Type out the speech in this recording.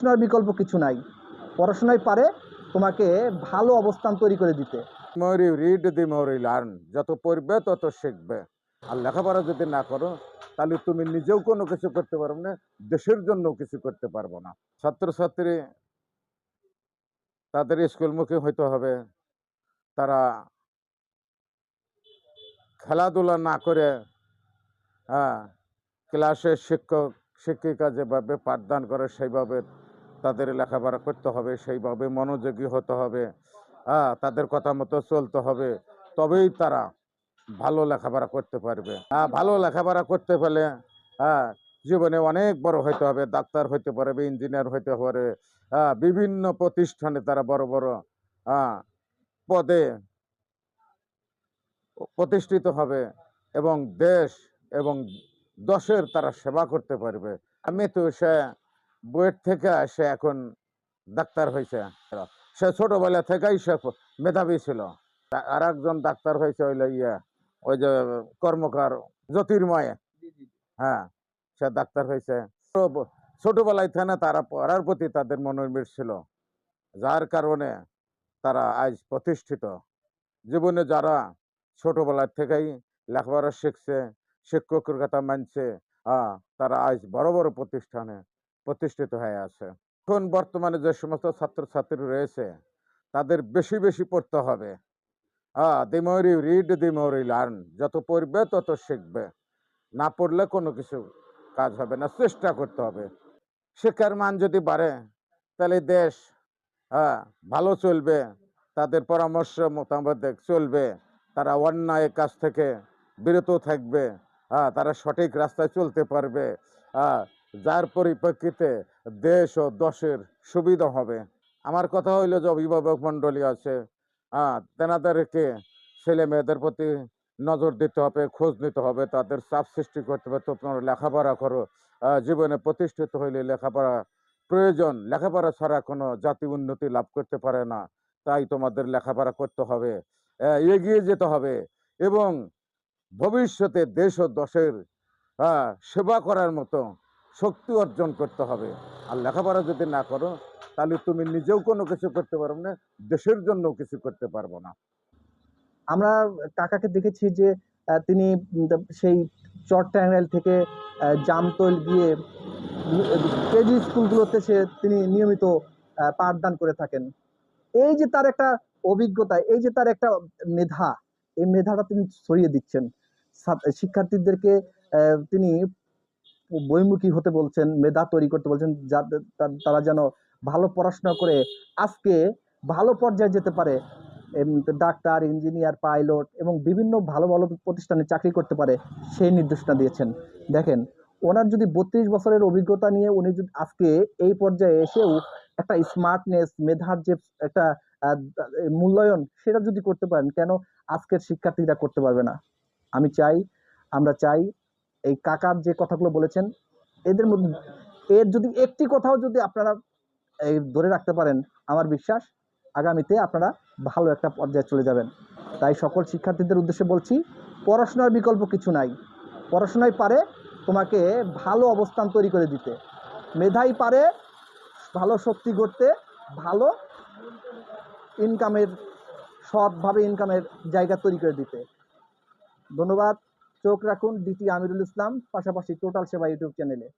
পড়াশোনার বিকল্প কিছু নাই। পড়াশোনায় পারে তোমাকে ভালো অবস্থান তৈরি করে দিতে। Read learn. যত পড়বে তত শিখবে। আর লেখাপড়া যদি না করো, তাহলে তুমি নিজেও কোনো কিছু করতে পারবে না, দেশের জন্য কিছু করতে পারব না। ছাত্রছাত্রী, তাদের স্কুলমুখী হইতে হবে। তারা খেলাধুলা না করে হ্যাঁ ক্লাসে শিক্ষক, শিক্ষিকা যেভাবে পাঠদান করে, সেইভাবে তাদের লেখাপড়া করতে হবে, সেইভাবে মনোযোগী হতে হবে। হ্যাঁ তাদের কথা মতো চলতে হবে। তবেই তারা ভালো লেখাপড়া করতে পারবে। হ্যাঁ ভালো লেখাপড়া করতে পারলে হ্যাঁ জীবনে অনেক বড় হইতে হবে, ডাক্তার হইতে পারবে ইঞ্জিনিয়ার হইতে পারে। হ্যাঁ বিভিন্ন প্রতিষ্ঠানে তারা বড় বড় হ্যাঁ পদে প্রতিষ্ঠিত হবে এবং দেশ এবং দশের তারা সেবা করতে পারবে। আমি তো সে বুয়েট থেকে সে এখন ডাক্তার হয়েছে সে ছোটবেলা থেকেই সে মেধাবী ছিল। আর একজন ডাক্তার হয়েছে ওই ইয়ে ওই যে কর্মকার জ্যোতির্ময়। হ্যাঁ সে ডাক্তার হয়েছে ছোটবেলায় থেকে তারা পড়ার প্রতি তাদের মনোনিবেশ ছিল। যার কারণে তারা আজ প্রতিষ্ঠিত। জীবনে যারা ছোটবেলার থেকেই লেখাপড়া শিখছে শিক্ষকের কথা মানছে আহ, তারা আজ বড় বড় প্রতিষ্ঠানে প্রতিষ্ঠিত হয়ে আছে। এখন বর্তমানে যে সমস্ত ছাত্রছাত্রী রয়েছে, তাদের বেশি বেশি পড়তে হবে। হ্যাঁ দিমরি রিড দিমরি লার্ন যত পড়বে, তত শিখবে। না পড়লে কোনো কিছু কাজ হবে না, চেষ্টা করতে হবে। শিক্ষার মান যদি বাড়ে, তাহলে দেশ হ্যাঁ ভালো চলবে, তাদের পরামর্শ মোতাবেক চলবে। তারা অন্যায় কাজ থেকে বিরত থাকবে। হ্যাঁ তারা সঠিক রাস্তায় চলতে পারবে। হ্যাঁ যার পরিপ্রেক্ষিতে দেশ ও দশের সুবিধা হবে। আমার কথা হইল যে অভিভাবক মণ্ডলী আছে হ্যাঁ তেনাদেরকে ছেলে মেয়েদের প্রতি নজর দিতে হবে, খোঁজ নিতে হবে, তাদের চাপ সৃষ্টি করতে হবে তোমরা লেখাপড়া করো জীবনে প্রতিষ্ঠিত হইলে লেখাপড়া প্রয়োজন। লেখাপড়া ছাড়া কোনো জাতি উন্নতি লাভ করতে পারে না, তাই তোমাদের লেখাপড়া করতে হবে এগিয়ে যেতে হবে এবং ভবিষ্যতে দেশ ও দশের সেবা করার মতো শক্তি অর্জন করতে হবে। আর লেখাপড়া যদি না করো, তাহলে তুমি নিজেও কোনো কিছু করতে পারবে না, দেশের জন্য কিছু করতে পারব না। আমরা কাকাকে দেখেছি যে তিনি সেই চট্টগ্রাম থেকে জামতল গিয়ে, কেজি স্কুলগুলোতে সে তিনি নিয়মিত পাঠদান করে থাকেন। এই যে তার একটা অভিজ্ঞতা, এই যে তার একটা মেধা, এই মেধাটা তিনি ছড়িয়ে দিচ্ছেন। শিক্ষার্থীদেরকে তিনি বইমুখী হতে বলছেন, মেধা তৈরি করতে বলছেন যাতে তারা যেন ভালো পড়াশোনা করে আজকে ভালো পর্যায়ে যেতে পারে। ডাক্তার, ইঞ্জিনিয়ার, পাইলট এবং বিভিন্ন ভালো ভালো প্রতিষ্ঠানে চাকরি করতে পারে সেই নির্দেশনা দিয়েছেন। দেখেন, ওনার যদি বত্রিশ বছরের অভিজ্ঞতা নিয়ে উনি যদি আজকে এই পর্যায়ে এসেও একটা স্মার্টনেস, মেধার যে একটা মূল্যায়ন সেটা যদি করতে পারেন, কেন আজকের শিক্ষার্থীরা করতে পারবে না? আমি চাই, আমরা চাই এই কাকার যে কথাগুলো বলেছেন, এদের মধ্যে, এর যদি একটি কথাও যদি আপনারা এই ধরে রাখতে পারেন, আমার বিশ্বাস আগামীতে আপনারা ভালো একটা পর্যায়ে চলে যাবেন। তাই সকল শিক্ষার্থীদের উদ্দেশ্যে বলছি, পড়াশোনার বিকল্প কিছু নাই। পড়াশোনায় পারে তোমাকে ভালো অবস্থান তৈরি করে দিতে। মেধাই পারে ভালো শক্তি গড়তে, ভালো ইনকামের সৎভাবে ইনকামের জায়গা তৈরি করে দিতে। ধন্যবাদ। চোখ রাখুন ডিটি আমিরুল ইসলাম পাশাপাশি টোটাল সেবা ইউটিউব চ্যানেলে